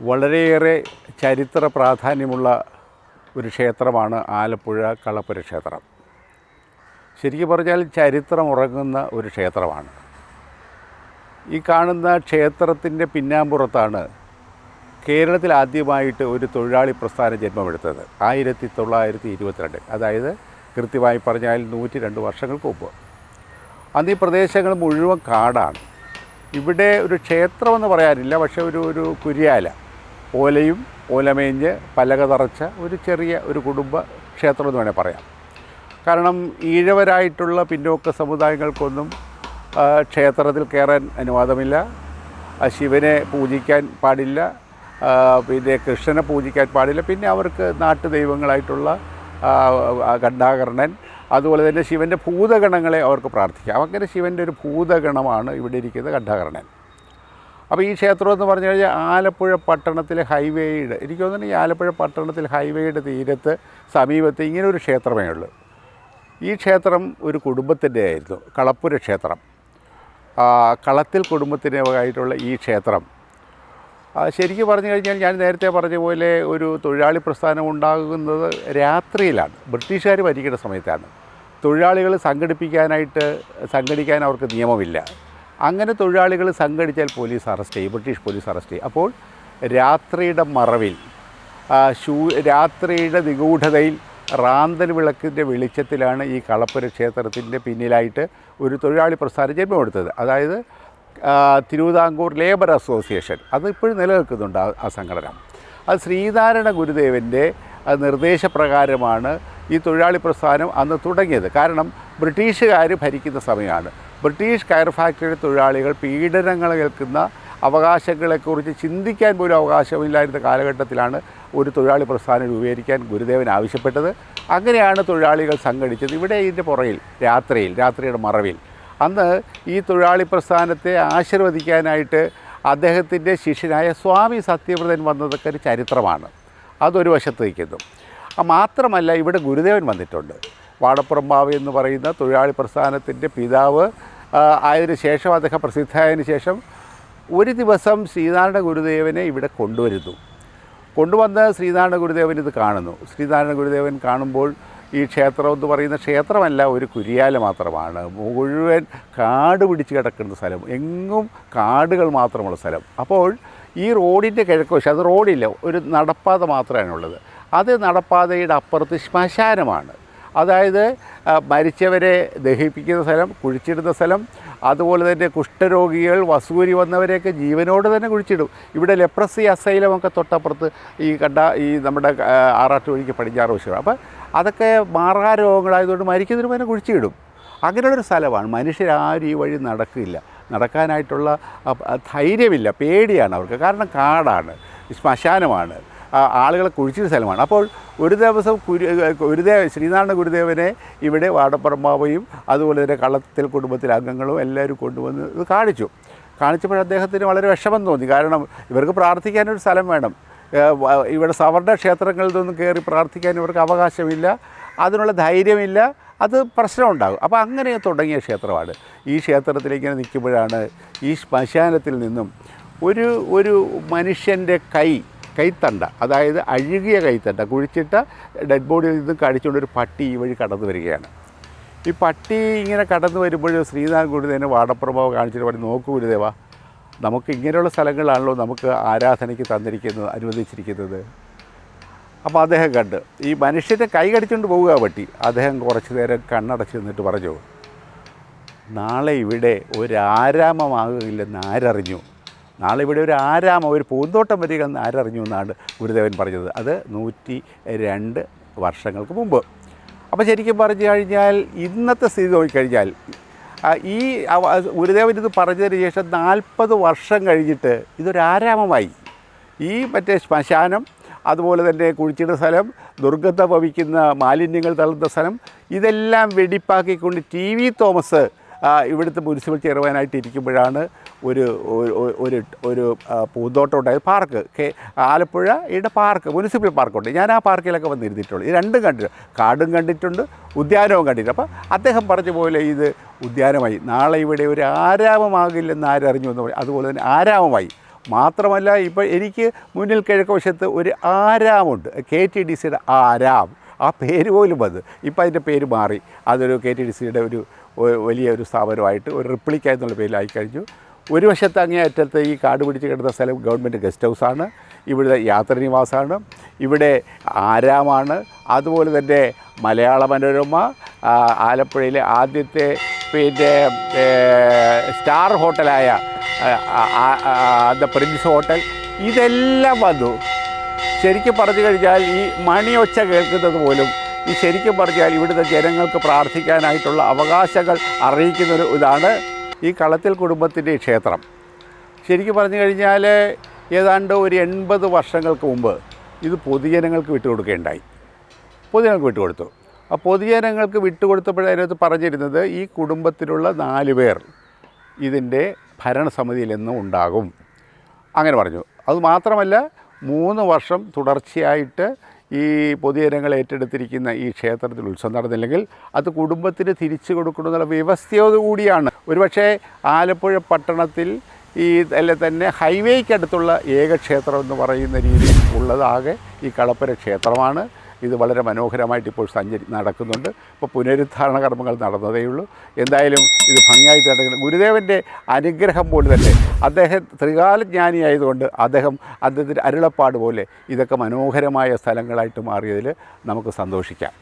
വളരെയേറെ ചരിത്ര പ്രാധാന്യമുള്ള ഒരു ക്ഷേത്രമാണ് ആലപ്പുഴ കളപ്പുര ക്ഷേത്രം. ശരിക്കും പറഞ്ഞാൽ ചരിത്രം ഉറങ്ങുന്ന ഒരു ക്ഷേത്രമാണ്. ഈ കാണുന്ന ക്ഷേത്രത്തിന്റെ പിന്നാമ്പുറത്താണ് കേരളത്തിൽ ആദ്യമായിട്ട് ഒരു തൊഴിലാളി പ്രസ്ഥാനം ജന്മമെടുത്തത്. ആയിരത്തി തൊള്ളായിരത്തി ഇരുപത്തിരണ്ട് അതായത് കൃത്യമായി പറഞ്ഞാൽ നൂറ്റി രണ്ട് വർഷങ്ങൾക്ക് മുമ്പ്. അന്ന് ഈ പ്രദേശങ്ങൾ മുഴുവൻ കാടാണ്. ഇവിടെ ഒരു ക്ഷേത്രമെന്ന് പറയാനില്ല പക്ഷേ ഒരു ഒരു കുര്യാല. ഓലയും ഓലമേഞ്ഞ് പലക തറച്ച ഒരു ചെറിയ ഒരു കുടുംബ ക്ഷേത്രം എന്ന് വേണേൽ പറയാം. കാരണം ഈഴവരായിട്ടുള്ള പിന്നോക്ക സമുദായങ്ങൾക്കൊന്നും ക്ഷേത്രത്തിൽ കയറാൻ അനുവാദമില്ല. ശിവനെ പൂജിക്കാൻ പാടില്ല. പിന്നെ കൃഷ്ണനെ പൂജിക്കാൻ പാടില്ല. പിന്നെ അവർക്ക് നാട്ടുദൈവങ്ങളായിട്ടുള്ള ദൈവങ്ങളായിട്ടുള്ള ഖണ്ഡാകർണൻ അതുപോലെ തന്നെ ശിവന്റെ ഭൂതഗണങ്ങളെ അവർക്ക് പ്രാർത്ഥിക്കാം. അങ്ങനെ ശിവന്റെ ഒരു ഭൂതഗണമാണ് ഇവിടെ ഇരിക്കുന്നത് ഘണ്ടാകർണൻ അപ്പോൾ ഈ ക്ഷേത്രം എന്ന് പറഞ്ഞു കഴിഞ്ഞാൽ ആലപ്പുഴ പട്ടണത്തിലെ ഹൈവേയുടെ എനിക്ക് തോന്നുന്നു ഈ ആലപ്പുഴ പട്ടണത്തിൽ ഹൈവേയുടെ തീരത്ത് സമീപത്ത് ഇങ്ങനെ ഒരു ക്ഷേത്രമേ ഉള്ളൂ. ഈ ക്ഷേത്രം ഒരു കുടുംബത്തിന്റെ ആയിരുന്നു കളപ്പുര ക്ഷേത്രം. കളത്തിൽ കുടുംബത്തിന്റെ ആയിട്ടുള്ള ഈ ക്ഷേത്രം. ശരിക്കും പറഞ്ഞു കഴിഞ്ഞാൽ ഞാൻ നേരത്തെ പറഞ്ഞ പോലെ ഒരു തൊഴിലാളി പ്രസ്ഥാനം ഉണ്ടാകുന്നത് രാത്രിയിലാണ്. ബ്രിട്ടീഷുകാർ ഭരിക്കുന്ന സമയത്താണ്. തൊഴിലാളികൾ സംഘടിപ്പിക്കാനായിട്ട് സംഘടിക്കാൻ അവർക്ക് നിയമമില്ല. അങ്ങനെ തൊഴിലാളികൾ സംഘടിച്ചാൽ പോലീസ് അറസ്റ്റ് ചെയ്യും ബ്രിട്ടീഷ് പോലീസ് അറസ്റ്റ് ചെയ്യും. അപ്പോൾ രാത്രിയുടെ മറവിൽ ശൂ രാത്രിയുടെ നിഗൂഢതയിൽ റാന്തൽ വിളക്കിന്റെ വെളിച്ചത്തിലാണ് ഈ കളപ്പുര ക്ഷേത്രത്തിന്റെ പിന്നിലായിട്ട് ഒരു തൊഴിലാളി പ്രസ്ഥാനം ജന്മമെടുത്തത്. അതായത് തിരുവിതാംകൂർ ലേബർ അസോസിയേഷൻ. അത് ഇപ്പോഴും നിലനിൽക്കുന്നുണ്ട് ആ സംഘടന. അത് ശ്രീനാരായണ ഗുരുദേവന്റെ നിർദ്ദേശപ്രകാരമാണ് ഈ തൊഴിലാളി പ്രസ്ഥാനം അന്ന് തുടങ്ങിയത്. കാരണം ബ്രിട്ടീഷുകാർ ഭരിക്കുന്ന സമയമാണ്. ബ്രിട്ടീഷ് കയർ ഫാക്ടറിയുടെ തൊഴിലാളികൾ പീഡനങ്ങൾ കേൾക്കുന്ന അവകാശങ്ങളെക്കുറിച്ച് ചിന്തിക്കാൻ പോലും അവകാശമില്ലായിരുന്ന കാലഘട്ടത്തിലാണ് ഒരു തൊഴിലാളി പ്രസ്ഥാനം രൂപീകരിക്കാൻ ഗുരുദേവൻ ആവശ്യപ്പെട്ടത്. അങ്ങനെയാണ് തൊഴിലാളികൾ സംഘടിച്ചത്. ഇവിടെ ഇതിന്റെ പുറയിൽ രാത്രിയിൽ രാത്രിയുടെ മറവിൽ. അന്ന് ഈ തൊഴിലാളി പ്രസ്ഥാനത്തെ ആശീർവദിക്കാനായിട്ട് അദ്ദേഹത്തിന്റെ ശിഷ്യനായ സ്വാമി സത്യവ്രതൻ വന്നതൊക്കെ ഒരു ചരിത്രമാണ്. അതൊരു വശത്ത് നിൽക്കുന്നു. മാത്രമല്ല ഇവിടെ ഗുരുദേവൻ വന്നിട്ടുണ്ട്. വാടപ്പുറം ബാവ എന്ന് പറയുന്ന തൊഴിലാളി പ്രസ്ഥാനത്തിന്റെ പിതാവ് ആയതിനു ശേഷം അദ്ദേഹം പ്രസിദ്ധമായതിനു ശേഷം ഒരു ദിവസം ശ്രീനാരായണ ഗുരുദേവനെ ഇവിടെ കൊണ്ടുവരുന്നു. കൊണ്ടുവന്ന് ശ്രീനാരായണ ഗുരുദേവൻ ഇത് കാണുന്നു. ശ്രീനാരായണ ഗുരുദേവൻ കാണുമ്പോൾ ഈ ക്ഷേത്രം എന്ന് പറയുന്ന ക്ഷേത്രമല്ല ഒരു കുരിയാല മാത്രമാണ്. മുഴുവൻ കാട് പിടിച്ച് കിടക്കുന്ന സ്ഥലം. എങ്ങും കാടുകൾ മാത്രമുള്ള സ്ഥലം. അപ്പോൾ ഈ റോഡിന്റെ കിഴക്കുവശം അത് റോഡില്ല ഒരു നടപ്പാത മാത്രമാണുള്ളത്. അത് നടപ്പാതയുടെ അപ്പുറത്ത് ശ്മശാനമാണ്. അതായത് മരിച്ചവരെ ദഹിപ്പിക്കുന്ന സ്ഥലം കുഴിച്ചിടുന്ന സ്ഥലം അതുപോലെ തന്നെ കുഷ്ഠരോഗികൾ വസൂരി വന്നവരെയൊക്കെ ജീവനോട് തന്നെ കുഴിച്ചിടും. ഇവിടെ ലെപ്രസി അസൈലമൊക്കെ തൊട്ടപ്പുറത്ത് ഈ കണ്ട ഈ നമ്മുടെ ആറാട്ടുവഴിക്ക് പടിഞ്ഞാറ് വശം അപ്പോൾ അതൊക്കെ മാറാ രോഗങ്ങളായതുകൊണ്ട് മരിക്കുന്നതിന് മുന്നേ കുഴിച്ചിടും. അങ്ങനെയുള്ളൊരു സ്ഥലമാണ്. മനുഷ്യരാരും ഈ വഴി നടക്കില്ല. നടക്കാനായിട്ടുള്ള ധൈര്യമില്ല. പേടിയാണ് അവർക്ക്. കാരണം കാടാണ്. ശ്മശാനമാണ്. ആളുകളെ കുഴിച്ചിരുന്ന സ്ഥലമാണ്. അപ്പോൾ ഒരു ദിവസം കുരു ഗുരുദേവ ശ്രീനാരായണ ഗുരുദേവനെ ഇവിടെ വാടപ്പറമ്പാവയും അതുപോലെ തന്നെ കള്ളത്തിൽ കുടുംബത്തിലെ അംഗങ്ങളും എല്ലാവരും കൊണ്ടുവന്ന് ഇത് കാണിച്ചു. കാണിച്ചപ്പോൾ അദ്ദേഹത്തിന് വളരെ വിഷമം തോന്നി. കാരണം ഇവർക്ക് പ്രാർത്ഥിക്കാനൊരു സ്ഥലം വേണം. ഇവിടെ സവർണ ക്ഷേത്രങ്ങളിൽ നിന്നും കയറി പ്രാർത്ഥിക്കാൻ ഇവർക്ക് അവകാശമില്ല. അതിനുള്ള ധൈര്യമില്ല. അത് പ്രശ്നമുണ്ടാകും. അപ്പോൾ അങ്ങനെ തുടങ്ങിയ ക്ഷേത്രമാണ്. ഈ ക്ഷേത്രത്തിൽ നിൽക്കുമ്പോഴാണ് ഈ ശ്മശാനത്തിൽ നിന്നും ഒരു ഒരു മനുഷ്യന്റെ കൈ കൈത്തണ്ട അതായത് അഴുകിയ കൈത്തണ്ട കുഴിച്ചിട്ട ഡെഡ് ബോഡിയിൽ നിന്ന് കടിച്ചുകൊണ്ട് ഒരു പട്ടി ഈ വഴി കടന്നു വരികയാണ്. ഈ പട്ടി ഇങ്ങനെ കടന്നു വരുമ്പോൾ ശ്രീനാഥ് ഗുരുദേവനെ വാടപ്രഭാവം കാണിച്ചിട്ട് പറഞ്ഞ് നോക്കൂ ഗുരുദേവ നമുക്ക് ഇങ്ങനെയുള്ള സ്ഥലങ്ങളാണല്ലോ നമുക്ക് ആരാധനയ്ക്ക് തന്നിരിക്കുന്നത് അനുവദിച്ചിരിക്കുന്നത്. അപ്പോൾ അദ്ദേഹം കണ്ട് ഈ മനുഷ്യന്റെ കൈ കടിച്ചുകൊണ്ട് പോവുക പട്ടി. അദ്ദേഹം കുറച്ച് നേരം കണ്ണടച്ച് നിന്നിട്ട് പറഞ്ഞു നാളെ ഇവിടെ ഒരാരാമമാകില്ലെന്ന് ആരറിഞ്ഞു? നാളെ ഇവിടെ ഒരു ആരാമ ഒരു പൂന്തോട്ടം വരികയെന്ന് ആരറിഞ്ഞു എന്നാണ് ഗുരുദേവൻ പറഞ്ഞത്. അത് നൂറ്റി രണ്ട് വർഷങ്ങൾക്ക് മുമ്പ്. അപ്പോൾ ശരിക്കും പറഞ്ഞു കഴിഞ്ഞാൽ ഇന്നത്തെ സ്ഥിതി നോക്കിക്കഴിഞ്ഞാൽ ഈ ഗുരുദേവൻ ഇത് പറഞ്ഞതിന് ശേഷം നാൽപ്പത് വർഷം കഴിഞ്ഞിട്ട് ഇതൊരു ആരാമമായി. ഈ മറ്റേ ശ്മശാനം അതുപോലെ തന്നെ കുഴിച്ചിടുന്ന സ്ഥലം ദുർഗന്ധ ഭവിക്കുന്ന മാലിന്യങ്ങൾ തള്ളുന്ന സ്ഥലം ഇതെല്ലാം വെടിപ്പാക്കിക്കൊണ്ട് ടി വി തോമസ് ഇവിടുത്തെ മുനിസിപ്പൽ ചെയർമാനായിട്ട് ഇരിക്കുമ്പോഴാണ് ഒരു ഒരു- ഒരു പൂന്തോട്ടം ഉണ്ടായത്. പാർക്ക്. കെ ആലപ്പുഴ ഇവിടെ പാർക്ക് മുനിസിപ്പൽ പാർക്കുണ്ട്. ഞാൻ ആ പാർക്കിലൊക്കെ വന്നിരുന്നിട്ടുള്ളൂ. ഇത് രണ്ടും കണ്ടിട്ടുണ്ട് കാടും കണ്ടിട്ടുണ്ട് ഉദ്യാനവും കണ്ടിട്ടുണ്ട്. അപ്പോൾ അദ്ദേഹം പറഞ്ഞ പോലെ ഇത് ഉദ്യാനമായി. നാളെ ഇവിടെ ഒരു ആരാമമാകില്ലെന്ന് ആരറിഞ്ഞു എന്ന് പറയും. അതുപോലെ തന്നെ ആരാമമായി. മാത്രമല്ല ഇപ്പോൾ എനിക്ക് മുന്നിൽ കിഴക്ക് വശത്ത് ഒരു ആരാമുണ്ട്. കെ ടി ഡി സിയുടെ ആരാം. ആ പേര് പോലും അത്. ഇപ്പം അതിന്റെ പേര് മാറി. അതൊരു കെ ടി ഡി സിയുടെ ഒരു വലിയ ഒരു സ്ഥാപനമായിട്ട് ഒരു റിപ്ലിക്ക എന്നുള്ള പേരിലായി കഴിഞ്ഞു ഒരു വശത്ത് അങ്ങേ അറ്റത്ത് ഈ കാട് പിടിച്ച് കിടന്ന സ്ഥലം ഗവൺമെന്റ് ഗസ്റ്റ് ഹൗസാണ്. ഇവിടെ യാത്രാനിവാസമാണ് ഇവിടെ ആരാമാണ്? അതുപോലെ തന്നെ മലയാള മനോരമ ആലപ്പുഴയിലെ ആദ്യത്തെ പിന്നെ സ്റ്റാർ ഹോട്ടലായ ദ പ്രിൻസ് ഹോട്ടൽ. ഇതെല്ലാം വന്നു. ശരിക്കും പറഞ്ഞു കഴിഞ്ഞാൽ ഈ മണിയൊച്ച കേൾക്കുന്നത് പോലും ഈ ശരിക്കും പറഞ്ഞാൽ ഇവിടുത്തെ ജനങ്ങൾക്ക് പ്രാർത്ഥിക്കാനായിട്ടുള്ള അവകാശങ്ങൾ അറിയിക്കുന്നൊരു ഇതാണ് ഈ കളത്തിൽ കുടുംബത്തിന്റെ ക്ഷേത്രം. ശരിക്കും പറഞ്ഞു കഴിഞ്ഞാൽ ഏതാണ്ട് ഒരു എൺപത് വർഷങ്ങൾക്ക് മുമ്പ് ഇത് പൊതുജനങ്ങൾക്ക് വിട്ടുകൊടുക്കുകയുണ്ടായി. പൊതുജനങ്ങൾക്ക് വിട്ടുകൊടുത്തു. ആ പൊതുജനങ്ങൾക്ക് വിട്ടുകൊടുത്തപ്പോഴേ അതിനകത്ത് പറഞ്ഞിരുന്നത് ഈ കുടുംബത്തിലുള്ള നാല് പേർ ഇതിന്റെ ഭരണസമിതിയിൽ നിന്നും ഉണ്ടാകും. അങ്ങനെ പറഞ്ഞു. അത് മാത്രമല്ല മൂന്ന് വർഷം തുടർച്ചയായിട്ട് ഈ പൊതുജനങ്ങൾ ഏറ്റെടുത്തിരിക്കുന്ന ഈ ക്ഷേത്രത്തിൽ ഉത്സവം നടന്നില്ലെങ്കിൽ അത് കുടുംബത്തിന് തിരിച്ചു കൊടുക്കണമെന്നുള്ള വ്യവസ്ഥയോടുകൂടിയാണ് ഒരുപക്ഷേ ആലപ്പുഴ പട്ടണത്തിൽ ഈ അല്ലെ തന്നെ ഹൈവേക്കടുത്തുള്ള ഏക ക്ഷേത്രം എന്ന് പറയുന്ന രീതിയിൽ ഉള്ളതാകെ ഈ കളപ്പുര ക്ഷേത്രമാണ്. ഇത് വളരെ മനോഹരമായിട്ട് ഇപ്പോൾ സഞ്ചരി നടക്കുന്നുണ്ട്. ഇപ്പോൾ പുനരുദ്ധാരണ കർമ്മങ്ങൾ നടന്നതേയുള്ളൂ. എന്തായാലും ഇത് ഭംഗിയായിട്ട് നടക്കുന്നത് ഗുരുദേവന്റെ അനുഗ്രഹം പോലെ തന്നെ അദ്ദേഹം ത്രികാലജ്ഞാനിയായതുകൊണ്ട് അദ്ദേഹം അദ്ദേഹത്തിന്റെ അരുളപ്പാട് പോലെ ഇതൊക്കെ മനോഹരമായ സ്ഥലങ്ങളായിട്ട് മാറിയതിൽ നമുക്ക് സന്തോഷിക്കാം.